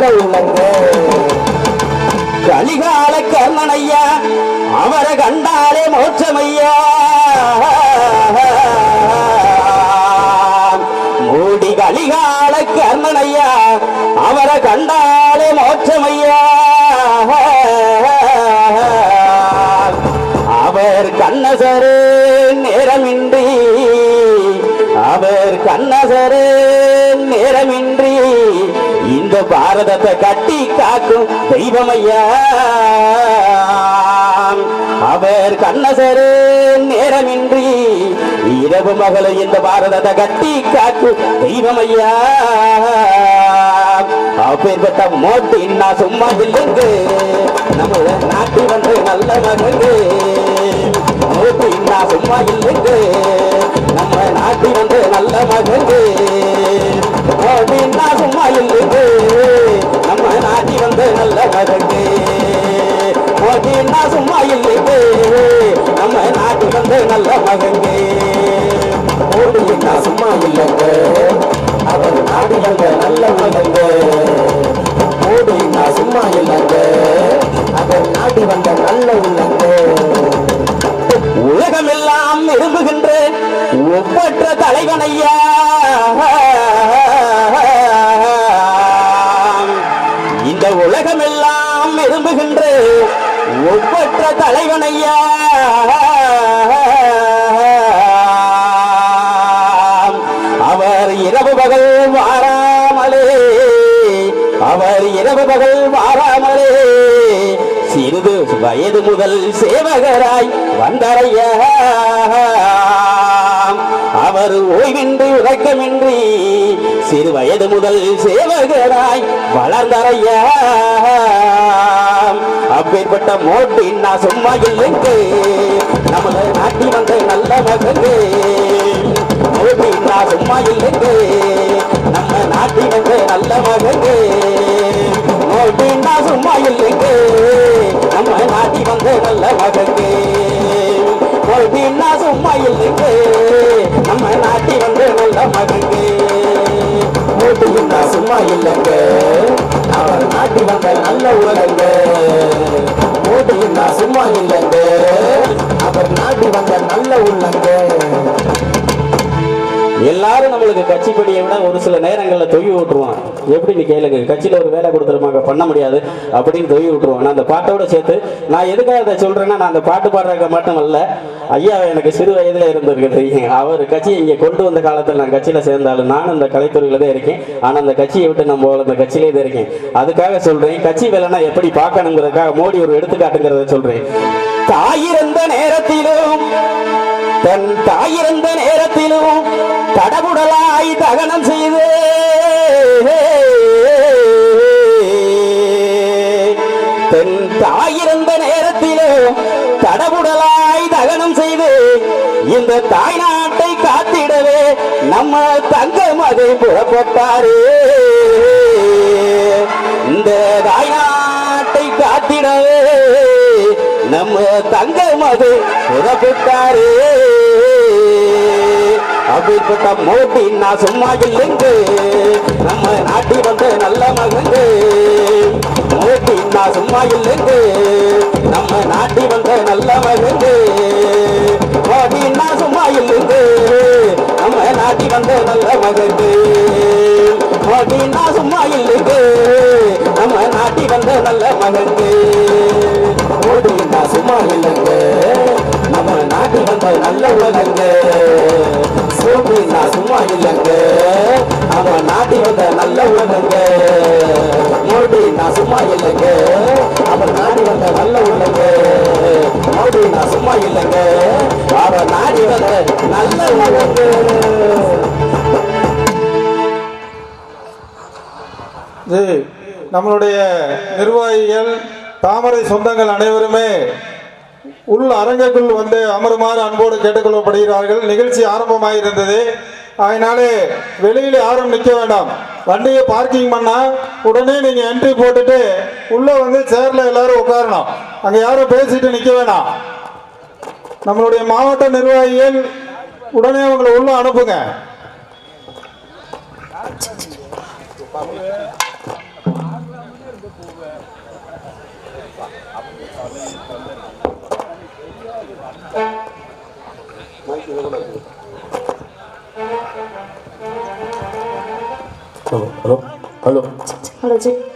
நல்ல உள்ளங்க கலிகால கர்ணனையா அவரை கண்டாலே மோட்சமையா. மூடி கலிகால கர்ணனையா அவரை கண்டாலே மோட்சமையா. அவர் கண்ணசரு நேரமின்றி. அவர் கண்ணசரே இந்த பாரதத்தை கட்டி காக்கும் தெய்வமையா. அவர் கண்ணசரு நேரமின்றி இரவு மகளை இந்த பாரதத்தை கட்டி காக்கும் தெய்வமையா. அப்பேற்பட்ட மோட்டி நான் சும்மா இல்லைங்க. நம்ம நாட்டு வந்து நல்ல மகங்க. மோட்டி நான் சும்மா இல்லைங்க. நம்ம நாட்டு வந்து நல்ல மகங்க. மோட்டி நான் சும்மா தலைவனையா அவர் இரவு பகல் வாராமலே அவர் இரவு பகல் வாராமலே சிறிது வயது முதல் சேவகராய் வந்தரையா அவர் ஓய்வின்றி உறக்கமின்றி சிறு வயது முதல் சேவகராய் வளர்ந்தரையா அப்பேற்பட்ட மோட்டி நான் சும்மா இல்லைங்க. நமது நாட்டி வந்த நல்ல மகங்கு மோட்டி நான் சும்மா இல்லைங்க. நம்ம நாட்டி வந்த நல்ல மகங்கு மோட்டி நான் சும்மா இல்லைங்க. நம்ம நாட்டி வந்த நல்ல மகங்கு மோட்டு நான் சும்மா இல்லைங்க. நம்ம நாட்டி வந்த நல்ல மகங்கு மோட்டு நான் சும்மா இல்லைங்க. அவர் நாட்டு வந்த நல்ல உள்ளங்க ஓடி நான் சும்மா இல்லைங்க. அவர் நாட்டு வந்த நல்ல உள்ளங்க எல்லாரும் நம்மளுக்கு கட்சி படியை விட ஒரு சில நேரங்களில் தொய்வு விட்டுருவான் எப்படி நீ கேளுங்க? கட்சியில் ஒரு வேலை கொடுத்துருமாங்க பண்ண முடியாது அப்படின்னு தொய்வு விட்டுருவான் நான் அந்த பாட்டோட சேர்த்து நான் எதுக்காக அதை சொல்றேன்னா நான் அந்த பாட்டு பாடுறதுக்கு மட்டும் அல்ல ஐயா எனக்கு சிறு வயதில் இருந்திருக்குது. அவர் கட்சியை இங்கே கொண்டு வந்த காலத்தில் நான் கட்சியில் சேர்ந்தாலும் நானும் இந்த கலைத்துறையில் தான் இருக்கேன். ஆனால் அந்த கட்சியை விட்டு நம்ம அந்த கட்சியிலே தான் இருக்கேன். அதுக்காக சொல்றேன் கட்சி வேலைன்னா எப்படி பார்க்கணுங்கிறதுக்காக மோடி ஒரு எடுத்துக்காட்டுங்கிறத சொல்றேன். தாயிருந்த நேரத்திலும் தன் தாயிருந்த நேரத்திலும் தடபுடலாய் தகனம் செய்து. தன் தாயிருந்த நேரத்திலும் தடபுடலாய் தகனம் செய்து. இந்த தாய் நாட்டை காத்திடவே நம்ம தங்க மகை புறப்பட்டாரு. இந்த தாய் நாட்டை காத்திடவே நம்ம தங்க மது புறப்பட்டாரே. அப்படிப்பட்ட மோட்டி நான் சும்மா இல்லைங்க. நம்ம நாட்டி வந்த நல்ல மகங்க மோட்டி நான் சும்மா இல்லைங்க. நம்ம நாட்டி வந்த நல்ல மகங்க மோட்டி நான் சும்மா இல்லைங்க. நம்ம நாட்டி வந்த நல்ல மகங்க மோட்டி நான் சும்மா இல்லைங்க. நம்ம நாட்டி வந்த நல்ல மகங்க ஓடி நான் சும்மா இல்லைங்க. நம்ம நாட்டு வந்த நல்ல உலகங்க சோடி நான் சும்மா இல்லைங்க. நம்ம நாட்டு வந்த நல்ல உலகங்க மோடி நான் சும்மா இல்லைங்க. அவர் நாடி வந்த நல்ல உலகங்க மோடி நான் சும்மா இல்லைங்க. அவர் நாடி வந்த நல்ல உலகங்க இது நம்மளுடைய நிர்வாகிகள் தாமரை சொந்தங்கள் அனைவருமே உள் அரங்குக்குள் வந்து அமருமாறு அன்போடு கேட்டுக்கொள்ளப்படுகிறார்கள். நிகழ்ச்சி ஆரம்பமாயிருந்தது. அதனாலே வெளியில் யாரும் நிற்க வேண்டாம். வண்டியை பார்க்கிங் பண்ணா உடனே நீங்க என்ட்ரி போட்டுட்டு உள்ள வந்து சேர்ல எல்லாரும் உட்காரணும். அங்க யாரும் பேசிட்டு நிற்க வேணாம். நம்மளுடைய மாவட்ட நிர்வாகிகள் உடனே உங்களை உள்ள அனுப்புங்க. 어, 알아? 발로. 발로지?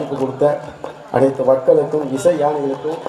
வாய்ப்பு கொடுத்த அனைத்து மக்களுக்கும் இசை யானைகளுக்கும்